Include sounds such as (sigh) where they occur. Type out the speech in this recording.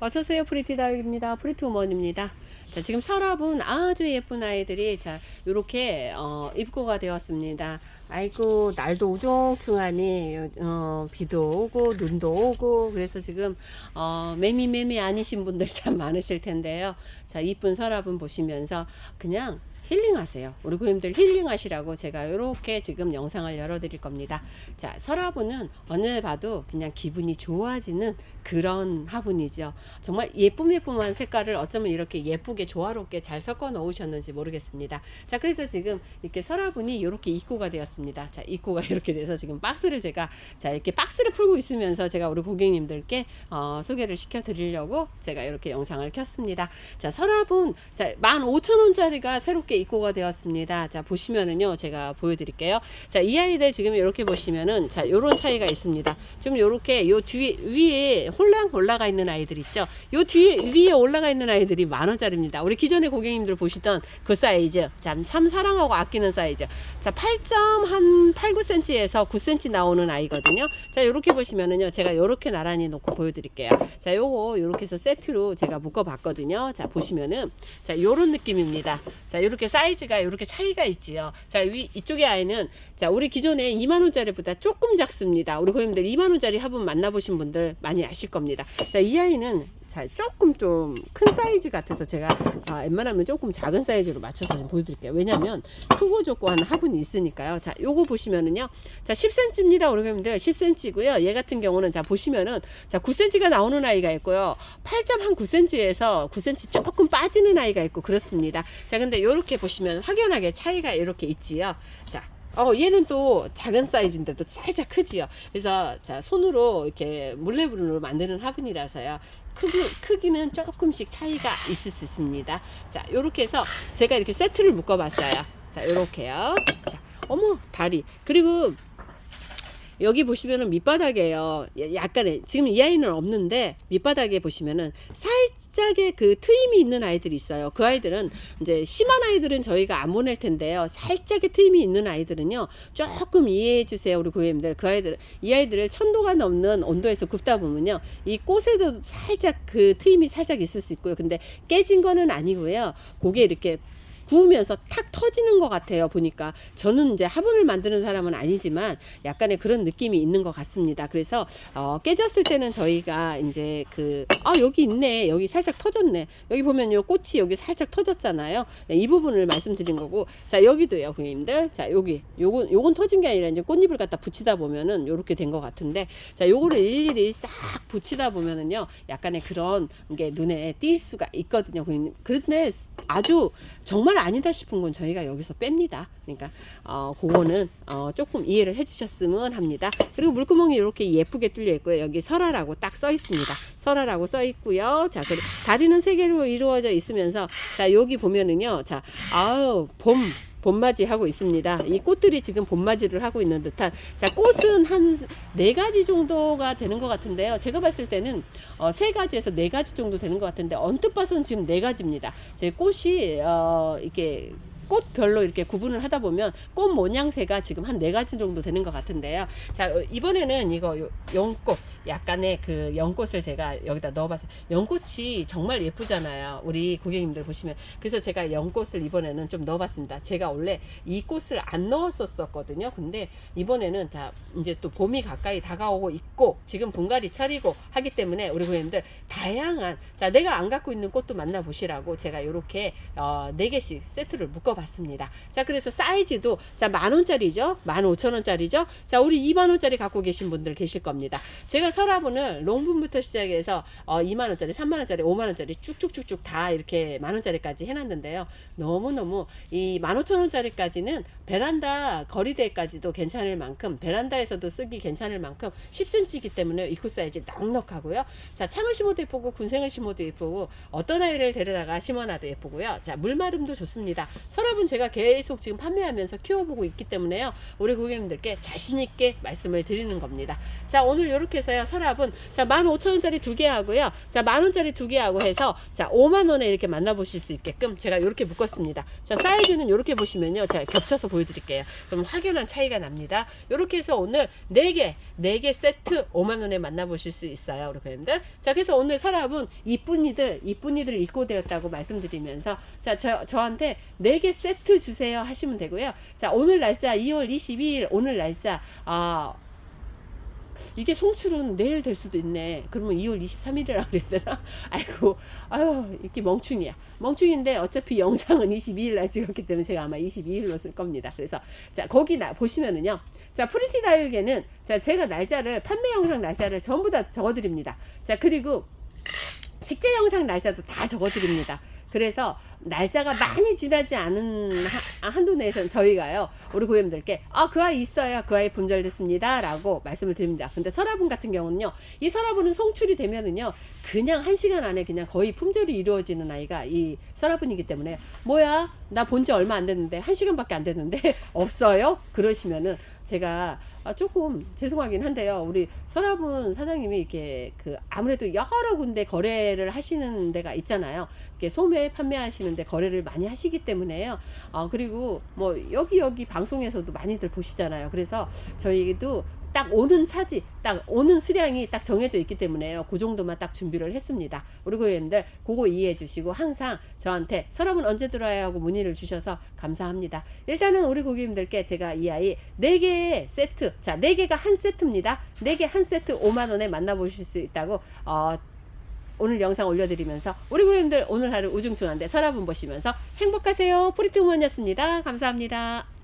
어서오세요. 프리티다육입니다. 프리티우먼입니다. 자, 지금 서랍은 아주 예쁜 아이들이, 자, 요렇게, 어, 입고가 되었습니다. 아이고, 날도 우중충하니, 어, 비도 오고, 눈도 오고, 그래서 지금, 어, 매미 매미 아니신 분들 (laughs) 참 많으실 텐데요. 자, 이쁜 서랍은 보시면서 그냥 힐링하세요. 우리 고객님들 힐링하시라고 제가 이렇게 지금 영상을 열어드릴 겁니다. 자, 서라부는 어느 봐도 그냥 기분이 좋아지는 그런 화분이죠. 정말 예쁨 예쁨한 색깔을 어쩌면 이렇게 예쁘게 조화롭게 잘 섞어 놓으셨는지 모르겠습니다. 자, 그래서 지금 이렇게 서라분이 이렇게 입고가 되었습니다. 자, 입고가 (laughs) 이렇게 돼서 지금 박스를 제가 자, 이렇게 박스를 풀고 있으면서 제가 우리 고객님들께 어, 소개를 시켜 드리려고 제가 이렇게 영상을 켰습니다. 자, 서랍은 자, 15,000원짜리가 새롭게 입고가 되었습니다. 자, 보시면은요. 제가 보여 드릴게요. 자, 이 아이들 지금 이렇게 보시면은 자, 요런 차이가 있습니다. 지금 요렇게 요 뒤에 위에 홀랑 올라가 있는 아이들 있죠. 요 뒤에 위에 올라가 있는 아이들이 만 원짜리입니다. 우리 기존의 고객님들 보시던 그 사이즈. 참, 참 사랑하고 아끼는 사이즈. 자, 8점 한 8, 9cm에서 9cm 나오는 아이거든요. 자, 요렇게 보시면은요. 제가 요렇게 나란히 놓고 보여 드릴게요. 자, 요거 요렇게 해서 세트로 제가 묶어 봤거든요. 자, 보시면은 자, 요런 느낌입니다. 자, 요렇게 사이즈가 요렇게 차이가 있지요. 자, 위 이쪽의 아이는 자, 우리 기존에 2만 원짜리보다 조금 작습니다. 우리 고객님들 2만 원짜리 화분 만나 보신 분들 많이 아실 겁니다. 자, 이 아이는 자, 조금 좀 큰 사이즈 같아서 제가 아, 웬만하면 조금 작은 사이즈로 맞춰서 좀 보여드릴게요. 왜냐면 크고 좋고 하는 화분이 있으니까요. 자, 요거 보시면은요. 자, 10cm입니다. 우리 고객님들 10cm고요. 얘 같은 경우는 자, 보시면은 자, 9cm가 나오는 아이가 있고요. 8.9cm에서 9cm 조금 빠지는 아이가 있고 그렇습니다. 자, 근데 요렇게 보시면 확연하게 차이가 이렇게 있지요. 자, 어, 얘는 또 작은 사이즈인데도 살짝 크지요. 그래서 자, 손으로 이렇게 물레분으로 만드는 화분이라서요. 크기, 크기는 조금씩 차이가 있을 수 있습니다. 자, 요렇게 해서 제가 이렇게 세트를 묶어 봤어요. 자, 요렇게요. 자, 어머, 다리. 그리고 여기 보시면은 밑바닥에요. 야- 약간의 지금 이 아이는 없는데 밑바닥에 보시면은 살짝의 그 트임이 있는 아이들이 있어요. 그 아이들은 이제 심한 아이들은 저희가 안 보낼 텐데요. 살짝의 트임이 있는 아이들은요. 조금 이해해 주세요. 우리 고객님들. 그 아이들 이 아이들을 천도가 넘는 온도에서 굽다 보면요. 이 꽃에도 살짝 그 트임이 살짝 있을 수 있고요. 근데 깨진 거는 아니고요. 그게 이렇게 구우면서 탁 터지는 것 같아요 보니까. 저는 이제 화분을 만드는 사람은 아니지만 약간의 그런 느낌이 있는 것 같습니다. 그래서 어, 깨졌을 때는 저희가 이제 그 아 여기 있네. 여기 살짝 터졌네. 여기 보면요 꽃이 여기 살짝 터졌잖아요. 네, 이 부분을 말씀드린 거고. 자 여기도요 고객님들. 자 여기. 요건 요건 터진 게 아니라 이제 꽃잎을 갖다 붙이다 보면은 요렇게 된 것 같은데. 자 요거를 일일이 싹 붙이다 보면은요 약간의 그런 게 눈에 띌 수가 있거든요 고객님. 그런데 아주 정말 아니다 싶은 건 저희가 여기서 뺍니다. 그러니까 어 그거는 어 조금 이해를 해주셨으면 합니다. 그리고 물구멍이 이렇게 예쁘게 뚫려 있고요. 여기 설화라고 딱 써 있습니다. 설화라고 써 있고요. 자 그리고 다리는 세 개로 이루어져 있으면서 자 여기 보면은요. 자 아우 봄 봄맞이 하고 있습니다. 이 꽃들이 지금 봄맞이를 하고 있는 듯한 자 꽃은 한 네 가지 정도가 되는 것 같은데요. 제가 봤을 때는 어, 세 가지에서 네 가지 정도 되는 것 같은데 언뜻 봐서는 지금 네 가지입니다. 제 꽃이 어, 이렇게 꽃별로 이렇게 구분을 하다 보면 꽃 모양새가 지금 한 네 가지 정도 되는 것 같은데요. 자 어, 이번에는 이거 요- 연꽃 약간의 그 연꽃을 제가 여기다 넣어봤어요. 연꽃이 정말 예쁘잖아요. 우리 고객님들 보시면 그래서 제가 연꽃을 이번에는 좀 넣어봤습니다. 제가 원래 이 꽃을 안 넣었었거든요. 근데 이번에는 다 이제 또 봄이 가까이 다가오고 있고 지금 분갈이 차리고 하기 때문에 우리 고객님들 다양한 자 내가 안 갖고 있는 꽃도 만나보시라고 제가 이렇게 어, 네 개씩 세트를 묶어 봤습니다. 자 그래서 사이즈도 자 만 원짜리죠, 만 오천 원짜리죠. 자 우리 2만 원짜리 갖고 계신 분들 계실 겁니다. 제가 서랍은을 롱분부터 시작해서 어, 2만 원짜리, 3만 원짜리, 5만 원짜리 쭉쭉쭉쭉 다 이렇게 만 원짜리까지 해 놨는데요. 너무 너무 이 만 오천 원짜리까지는 베란다 거리대까지도 괜찮을 만큼 베란다에서도 쓰기 괜찮을 만큼 10cm이기 때문에 입구 사이즈 넉넉하고요. 자 창을 심어도 예쁘고 군생을 심어도 예쁘고 어떤 아이를 데려다가 심어놔도 예쁘고요. 자 물마름도 좋습니다. 서랍 서랍은 제가 계속 지금 판매하면서 키워보고 있기 때문에요. 우리 고객님들께 자신있게 말씀을 드리는 겁니다. 자, 오늘 이렇게 해서요. 서랍은 자, 15,000원짜리 두 개 하고요. 자, 만원짜리 두 개 하고 해서 자, 5만원에 이렇게 만나보실 수 있게끔 제가 이렇게 묶었습니다. 자, 사이즈는 이렇게 보시면요. 제가 겹쳐서 보여드릴게요. 그럼 확연한 차이가 납니다. 이렇게 해서 오늘 4개, 4개 세트 5만원에 만나보실 수 있어요. 우리 고객님들. 자, 그래서 오늘 서랍은 이쁜이들, 이쁜이들 입고 되었다고 말씀드리면서 자, 저, 저한테 4개 세트 주세요 하시면 되고요. 자, 오늘 날짜 2월 22일 오늘 날짜 아 이게 송출은 내일 될 수도 있네. 그러면 2월 23일이라 그래야 되나? (laughs) 아이고, 아유, 이렇게 멍충이야. 멍충인데 어차피 영상은 22일 날 찍었기 때문에 제가 아마 22일로 쓸 겁니다. 그래서, 자, 거기 나, 보시면은요. 자, 프리티 다육에는, 자, 제가 날짜를, 판매 영상 날짜를 전부 다 적어드립니다. 자, 그리고 식재 영상 날짜도 다 적어드립니다. 그래서 날짜가 많이 지나지 않은 하- 한도 내에서는 저희가요 우리 고객님들께 아 그 아이 있어요 그 아이 분절됐습니다 라고 말씀을 드립니다. 근데 서라분 같은 경우는요 이 서라분은 송출이 되면은요 그냥 한 시간 안에 그냥 거의 품절이 이루어지는 아이가 이 서라분이기 때문에 뭐야 나 본 지 얼마 안 됐는데 한 시간밖에 안 됐는데 (laughs) 없어요 그러시면은 제가 아, 조금 죄송하긴 한데요. 우리 서라분 사장님이 이렇게 그 아무래도 여러 군데 거래를 하시는 데가 있잖아요. 이렇게 소매 판매하시는 데 거래를 많이 하시기 때문에요. 어, 그리고 뭐 여기 여기 방송에서도 많이들 보시잖아요. 그래서 저희도 딱 오는 차지, 딱 오는 수량이 딱 정해져 있기 때문에요. 그 정도만 딱 준비를 했습니다. 우리 고객님들 그거 이해해 주시고 항상 저한테 서랍은 언제 들어야 하고 문의를 주셔서 감사합니다. 일단은 우리 고객님들께 제가 이 아이 4개 세트, 자, 4개가 한 세트입니다. 4개 한 세트 5만원에 만나보실 수 있다고, 어, 오늘 영상 올려드리면서 우리 고객님들 오늘 하루 우중충한데 서랍은 보시면서 행복하세요. 프리트 우먼이었습니다. 감사합니다.